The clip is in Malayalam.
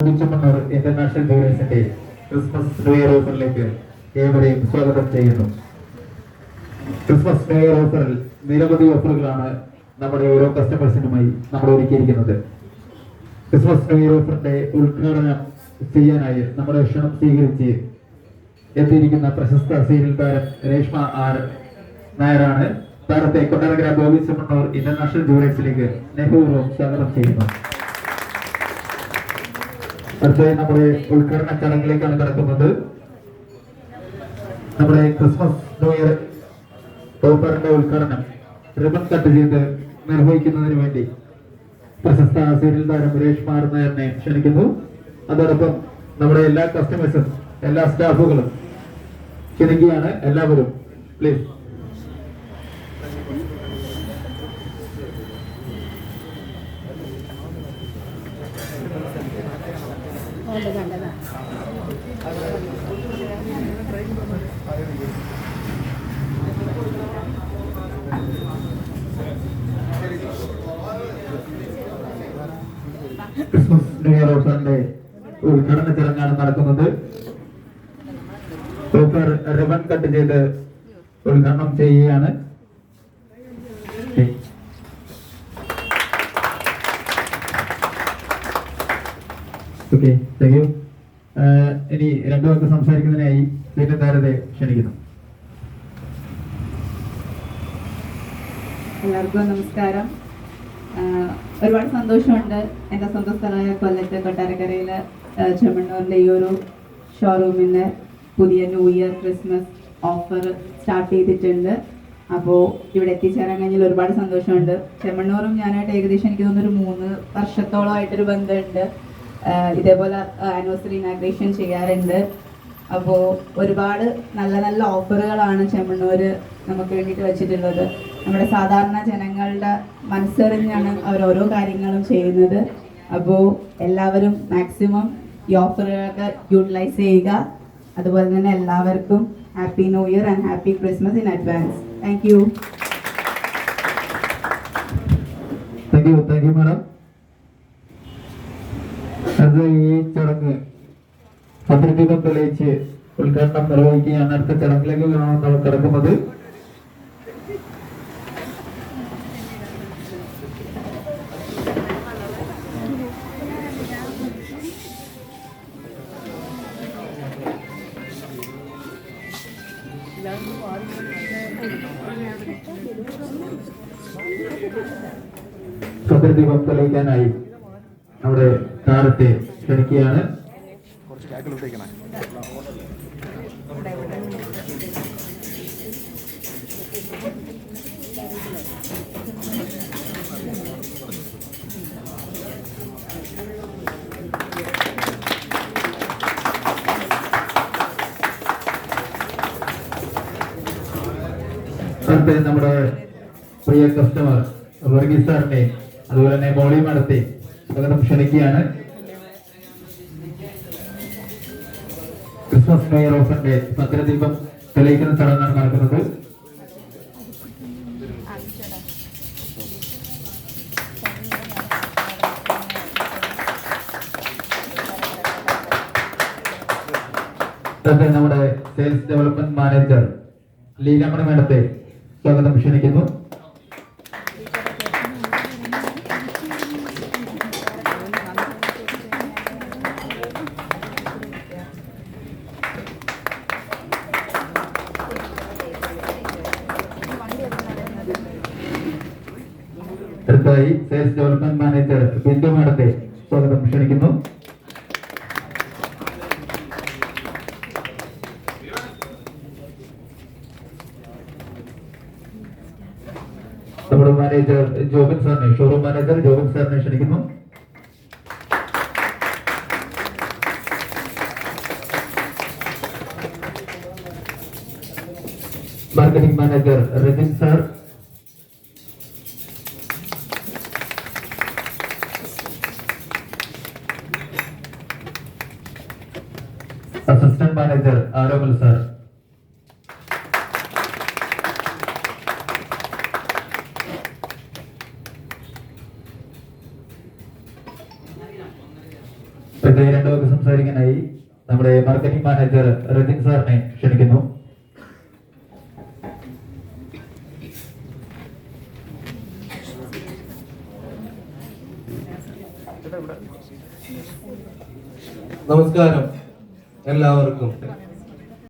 ഇന്റർനാഷണൽ ക്രിസ്മസ് ന്യൂ ഇയർ ഓഫറിലേക്ക് ഏവരെയും സ്വാഗതം ചെയ്യുന്നു. ക്രിസ്മസ് ന്യൂ ഇയർ ഓഫറിൽ നിരവധി ഓഫറുകളാണ് നമ്മുടെ ഓരോ കസ്റ്റമേഴ്സിനുമായി നമ്മൾ ഒരുക്കിയിരിക്കുന്നത്. ക്രിസ്മസ് ന്യൂ ഇയർ ഓഫറിന്റെ ഉദ്ഘാടനം ചെയ്യാനായി നമ്മുടെ ക്ഷണം സ്വീകരിച്ച് എത്തിയിരിക്കുന്ന പ്രശസ്ത സീരിയൽ താരം രേഷ്മ ആർ നായരാണ്. താരത്തെ കൊട്ടാരക്കര ഗോവിന്ദ് ചെമ്മണ്ണൂർ ഇന്റർനാഷണൽ ജൂറിയസിലേക്ക് നെഹ്റു സ്വാഗതം ചെയ്യുന്നു. അടുത്തതായി നമ്മുടെ ഉദ്ഘാടന ചടങ്ങിലേക്കാണ് കടക്കുന്നത്. നമ്മുടെ ക്രിസ്മസ് ന്യൂ ഇയർ ഓഫറിന്റെ ഉദ്ഘാടനം റിബൺ കട്ട് ചെയ്ത് നിർവഹിക്കുന്നതിന് വേണ്ടി പ്രശസ്ത സീരിയൽ താരം സുരേഷ് നായറിനെ ക്ഷണിക്കുന്നു. അതോടൊപ്പം നമ്മുടെ എല്ലാ കസ്റ്റമേഴ്സും എല്ലാ സ്റ്റാഫുകളും ക്ഷണിക്കുകയാണ്. എല്ലാവരും പ്ലീസ് ഉദ്ഘാടന ചടങ്ങാണ് നടക്കുന്നത്. റിബൺ കട്ട് ചെയ്ത് ഉദ്ഘാടനം ചെയ്യുകയാണ്. ഓക്കെ താങ്ക് യു ഇനി രണ്ടു പേർക്ക് സംസാരിക്കുന്നതിനായി വീണ്ടും താരത്തെ ക്ഷണിക്കുന്നു. എല്ലാവർക്കും നമസ്കാരം. ഒരുപാട് സന്തോഷമുണ്ട് എന്റെ സ്വന്തം സ്ഥലമായ കൊല്ലത്ത് കൊട്ടാരക്കരയിൽ ചെമ്മണ്ണൂരിലെ ഈ ഒരു ഷോറൂമിന്റെ പുതിയ new year Christmas offer start ചെയ്തിട്ടുണ്ട്. അപ്പോൾ ഇവിടെ എത്തിച്ചേരാൻ കഴിഞ്ഞാൽ ഒരുപാട് സന്തോഷമുണ്ട്. ചെമ്മണ്ണൂറും ഞാനായിട്ട് ഏകദേശം എനിക്ക് തോന്നുന്നു ഒരു മൂന്ന് വർഷത്തോളമായിട്ടൊരു ബന്ധമുണ്ട്. ഇതേപോലെ ആനിവേഴ്സറി ഇനാഗ്രേഷൻ ചെയ്യാറുണ്ട്. അപ്പോൾ ഒരുപാട് നല്ല നല്ല ഓഫറുകളാണ് ചെമ്മണ്ണൂർ നമുക്ക് വേണ്ടിയിട്ട് വെച്ചിട്ടുള്ളത്. നമ്മുടെ സാധാരണ ജനങ്ങളുടെ മനസ്സറിഞ്ഞാണ് അവർ ഓരോ കാര്യങ്ങളും ചെയ്യുന്നത്. അപ്പോൾ എല്ലാവരും മാക്സിമം ഈ ഓഫറുകളൊക്കെ യൂട്ടിലൈസ് ചെയ്യുക. അതുപോലെ തന്നെ എല്ലാവർക്കും happy new year and happy Christmas in advance thank you thank you thank you madam അത് ഈ ചടങ്ങ് ഭദ്രദീപം തെളിയിച്ച് ഉദ്ഘാടനം നിർവഹിക്കുകയാണ് അടുത്ത ചടങ്ങിലേക്ക് നമ്മൾ കിടക്കുന്നത് ഭദ്രദീപം തെളിയിക്കാനായി നമ്മുടെ താരത്തെ ക്ഷണിക്കുകയാണ്. നമ്മുടെ പ്രിയ കസ്റ്റമർ വർഗീസ് സാറിനെ അതുപോലെ തന്നെ മോളി മാഡത്തെ സ്വാഗതം ക്ഷണിക്കുകയാണ്. ക്രിസ്മസ് ന്യൂ ഇയർ ഓഫറിന്റെ ഭദ്രദീപം തെളിയിക്കുന്ന ചടങ്ങാണ് നടക്കുന്നത്. നമ്മുടെ സെയിൽസ് ഡെവലപ്മെന്റ് മാനേജർ ലീലാമണി മേഡത്തെ സ്വാഗതം ക്ഷണിക്കുന്നു. അടുത്തതായി സെയിൽസ് ഡെവലപ്മെന്റ് മാനേജർ ബിന്ദു മാഡത്തെ സ്വാഗതം. ക്ഷണിക്കുന്നു. നമ്മുടെ മാനേജർ ജോബിൻ സാറിനെ ഷോറൂം മാനേജർ ജോബിൻ സാറിനെ ക്ഷണിക്കുന്നു. Marketing manager Rajin sir assistant manager Aromal sir രണ്ടു വാക്ക് സംസാരിക്കാനായി നമ്മുടെ മാർക്കറ്റിംഗ് മാനേജർ രജിൻ സാറിനെ ക്ഷണിക്കുന്നു. നമസ്കാരം. എല്ലാവർക്കും